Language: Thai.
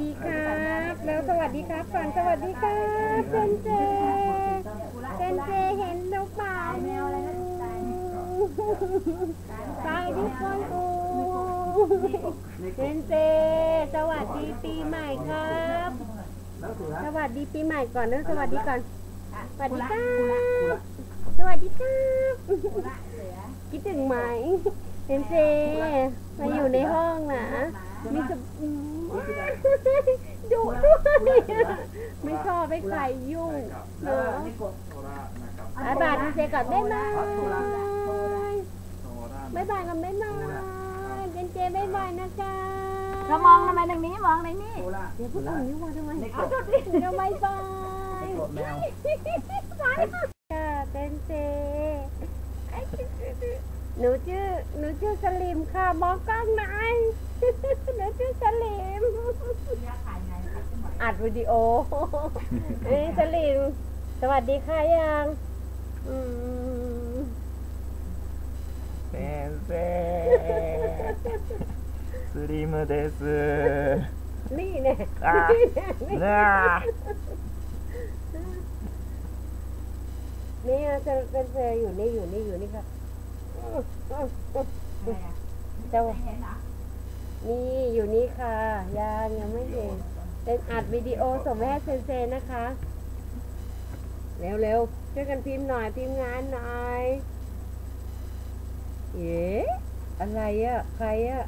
ดีครับ แล้วสวัสดีครับก่อนสวัสดีครับเซนเจเซนเจเห็นหรือเปล่าตายทุกคนโอ้เซนเจ สวัสดีปีใหม่ครับ สวัสดีปีใหม่ก่อนเนอะสวัสดีก่อน สวัสดีครับสวัสดีครับคิดถึงไหมเซนเจมาอยู่ใน ดุด้วยไม่ชอบให้ใครยุ่งเนอะบายบายดีเจก่อนได้ไหมบายบายกันได้ไหมเซนเจบายบายนะคะเรามองทำไมตรงนี้มองในนี่เดี๋ยวพูดตรงนี้ว่าทำไมเอาจุดลิ้นเดี๋ยวบายบายบายเซนเจหนูชื่อหนูชื่อสลิมค่ะมองกล้องหน่อย หนูชื่อสลิมอัดวิดีโอเอ้ยสลิม สวัสดีค่ะยังอืม 先生スリムです นี่เนี่ย あ นี่เนี่ยนี่ なあ เนี่ยเซนเซนอยู่นี่อยู่นี่อยู่นี่ค่ะเจ้า นี่อยู่นี่ค่ะ ยังยังไม่เห็นเป็นอัดวิดีโอส่งไปให้เซนเซนะคะ เร็วเร็วๆช่วยกันพิมพ์หน่อยพิมพ์งานหน่อยเอ๋อะไรอะใครอะ